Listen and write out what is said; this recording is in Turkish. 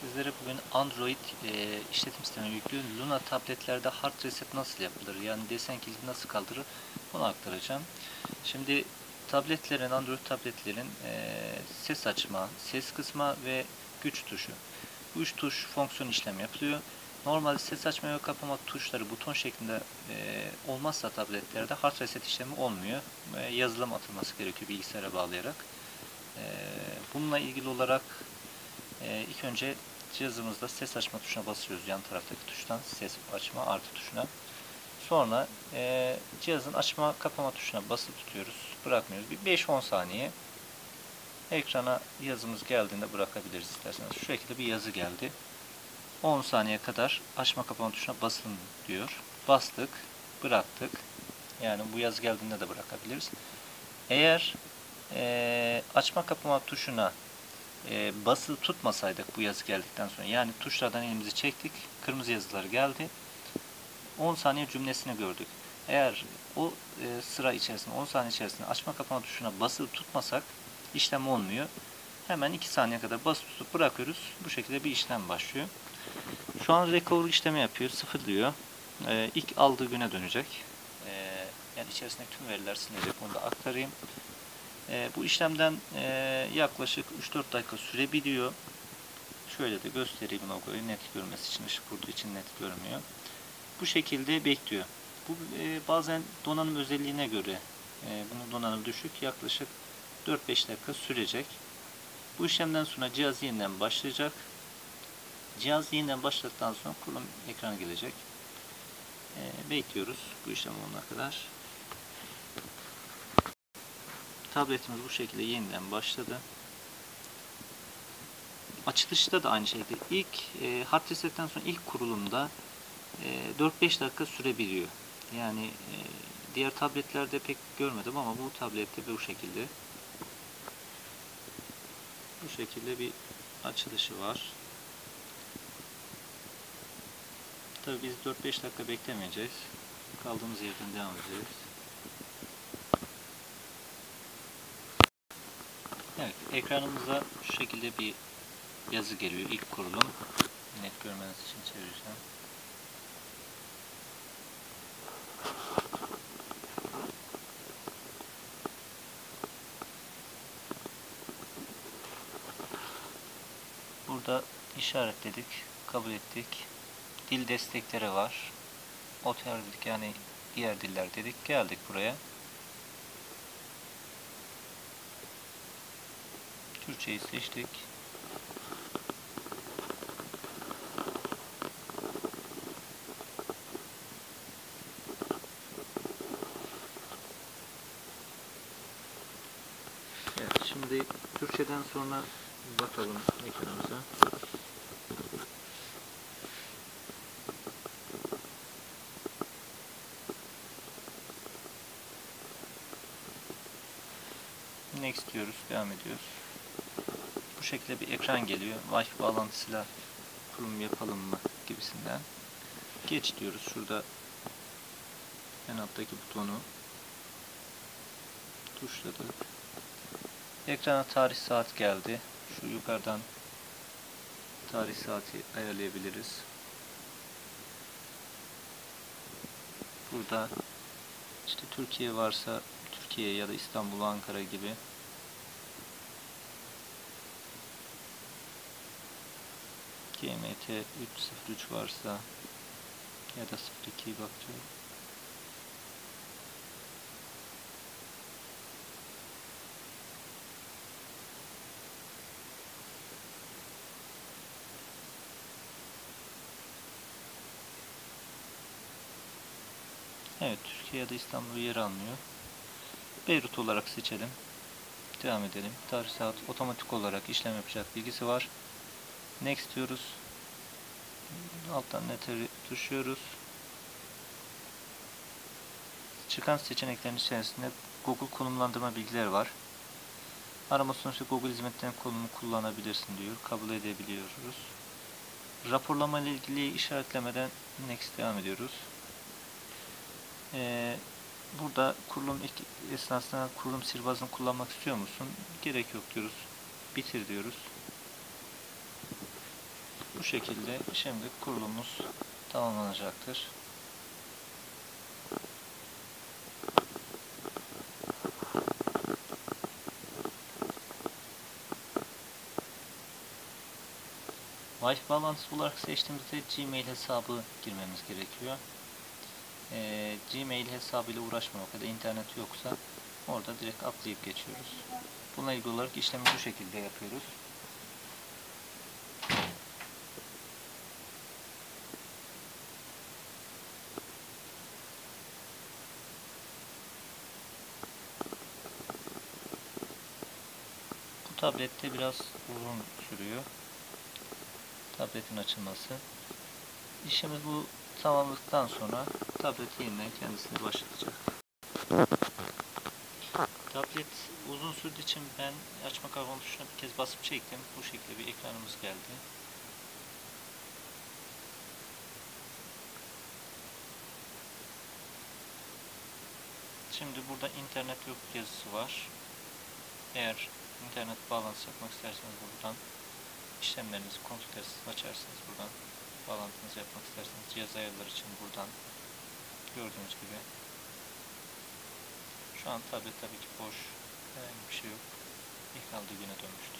Sizlere bugün Android e, işletim sistemi yüklü Luna tabletlerde hard reset nasıl yapılır? Yani desen kilidi nasıl kaldırır? Bunu aktaracağım. Şimdi tabletlerin, Android tabletlerin e, ses açma, ses kısma ve güç tuşu. Bu üç tuş fonksiyon işlem yapılıyor. Normalde ses açma ve kapama tuşları buton şeklinde e, olmazsa tabletlerde hard reset işlemi olmuyor. E, yazılım atılması gerekiyor bilgisayara bağlayarak. E, bununla ilgili olarak e, ilk önce cihazımızda ses açma tuşuna basıyoruz yan taraftaki tuştan ses açma artı tuşuna. Sonra e, cihazın açma kapama tuşuna basılı tutuyoruz. Bırakmıyoruz. Bir 5-10 saniye ekrana yazımız geldiğinde bırakabiliriz isterseniz. Şu şekilde bir yazı geldi. 10 saniye kadar açma kapama tuşuna basın diyor. Bastık, bıraktık. Yani bu yazı geldiğinde de bırakabiliriz. Eğer e, açma kapama tuşuna e, basılı tutmasaydık bu yazı geldikten sonra yani tuşlardan elimizi çektik kırmızı yazılar geldi. 10 saniye cümlesini gördük. Eğer o e, sıra içerisinde 10 saniye içerisinde açma kapama tuşuna basılı tutmasak işlem olmuyor. Hemen 2 saniye kadar basılı tutup bırakıyoruz. Bu şekilde bir işlem başlıyor. Şu an recovery işlemi yapıyor sıfırlıyor. E, ilk aldığı güne dönecek. E, yani içerisindeki tüm veriler silinecek onu da aktarayım e, bu işlemden e, yaklaşık 3-4 dakika sürebiliyor. Şöyle de göstereyim logoyu net görmesi için ışık vurduğu için net görmüyor. Bu şekilde bekliyor. Bu e, bazen donanım özelliğine göre e, bunun donanım düşük yaklaşık 4-5 dakika sürecek. Bu işlemden sonra cihaz yeniden başlayacak. Cihaz yeniden başladıktan sonra kurulum ekranı gelecek. E, bekliyoruz bu işlem olana kadar. Tabletimiz bu şekilde yeniden başladı. Açılışta da aynı şekilde ilk e, hard resetten sonra ilk kurulumda e, 4-5 dakika sürebiliyor. Yani e, diğer tabletlerde pek görmedim ama bu tablette bu şekilde. Bu şekilde bir açılışı var. Tabii biz 4-5 dakika beklemeyeceğiz. Kaldığımız yerden devam edeceğiz. Evet, ekranımıza şu şekilde bir yazı geliyor. İlk kurulum. Net görmeniz için çevireceğim. Burada işaretledik, kabul ettik. Dil destekleri var. OTR dedik yani diğer diller dedik. Geldik buraya. Türkçeyi seçtik. Evet, şimdi Türkçeden sonra bakalım ekranımıza. Next diyoruz, devam ediyoruz bu şekilde bir ekran geliyor. Wi-Fi bağlantısıyla kurum yapalım mı gibisinden. Geç diyoruz. Şurada en alttaki butonu tuşladık. Ekrana tarih saat geldi. Şu yukarıdan tarih saati ayarlayabiliriz. Burada işte Türkiye varsa Türkiye ya da İstanbul, Ankara gibi GMT 303 varsa ya da 02 bakacağım. Evet, Türkiye ya da İstanbul yer almıyor. Beyrut olarak seçelim. Devam edelim. Tarih saat otomatik olarak işlem yapacak bilgisi var. Next diyoruz. Alttan neteri tuşluyoruz. Çıkan seçeneklerin içerisinde Google konumlandırma bilgileri var. Arama sonuçta Google hizmetlerinin konumunu kullanabilirsin diyor. Kabul edebiliyoruz. Raporlama ile ilgili işaretlemeden next devam ediyoruz. Ee, burada kurulum esnasında kurulum sihirbazını kullanmak istiyor musun? Gerek yok diyoruz. Bitir diyoruz. Bu şekilde şimdi kurulumumuz tamamlanacaktır. Wi-Fi bağlantısı olarak seçtiğimizde Gmail hesabı girmemiz gerekiyor. Ee, Gmail hesabıyla uğraşmamak ya da internet yoksa orada direkt atlayıp geçiyoruz. Bununla ilgili olarak işlemi bu şekilde yapıyoruz. Tablette biraz uzun sürüyor. Tabletin açılması. İşimiz bu tamamladıktan sonra tablet yeniden kendisini başlatacak. Tablet uzun sürdüğü için ben açma kavramı tuşuna bir kez basıp çektim. Bu şekilde bir ekranımız geldi. Şimdi burada internet yok yazısı var. Eğer internet bağlantısı yapmak isterseniz buradan işlemlerinizi kontrol edersiniz, açarsınız buradan. Bağlantınızı yapmak isterseniz cihaz ayarları için buradan gördüğünüz gibi. Şu an tablet tabii ki boş. Herhangi bir şey yok. Ekran düğüne dönmüştür.